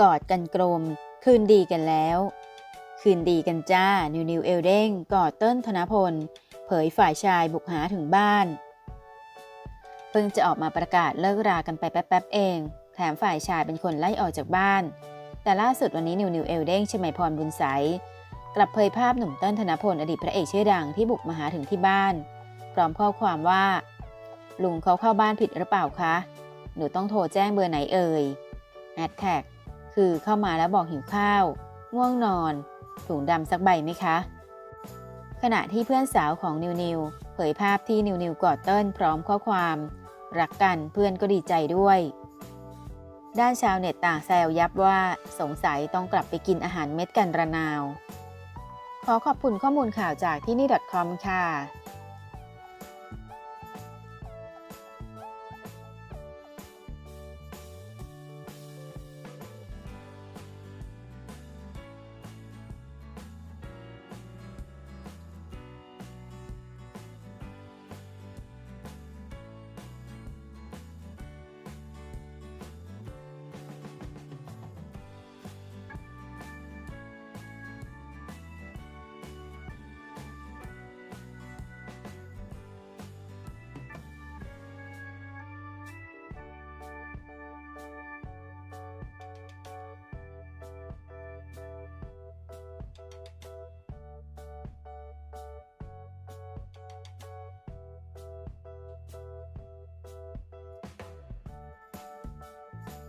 กอดกันกลม คืนดีกันแล้ว คืนดีกันจ้า นิวนิวเอลเด้งกอดเติ้ลธนพล เผยฝ่ายชายบุกหาถึงบ้าน เพิ่งจะออกมาประกาศเลิกรากันไปแป๊บๆเอง แถมฝ่ายชายเป็นคนไล่ออกจากบ้าน แต่ล่าสุดวันนี้นิวนิวเอลเด้งชมัยพรบุญใสกลับเผยภาพหนุ่มเติ้ลธนพลอดีตพระเอกชื่อดังที่บุกมาหาถึงที่บ้าน พร้อมข้อความว่า ลุงเขาเข้าบ้านผิดหรือเปล่าคะ หนูต้องโทรแจ้งเบอร์ไหนเอ่ยแฮชแท็ก คือเข้ามาแล้วบอกหิวข้าว ง่วงนอน ถุงดำสักใบไหมคะ ขณะที่เพื่อนสาวของนิวนิวเผยภาพที่นิวนิวกอดเติ้ลพร้อมข้อความ รักกันเพื่อนก็ดีใจด้วย ด้านชาวเน็ตต่างแซวยับว่าสงสัยต้องกลับไปกินอาหารเม็ดกันระนาว ขอขอบคุณข้อมูลข่าวจากที่นี่ .com ค่ะ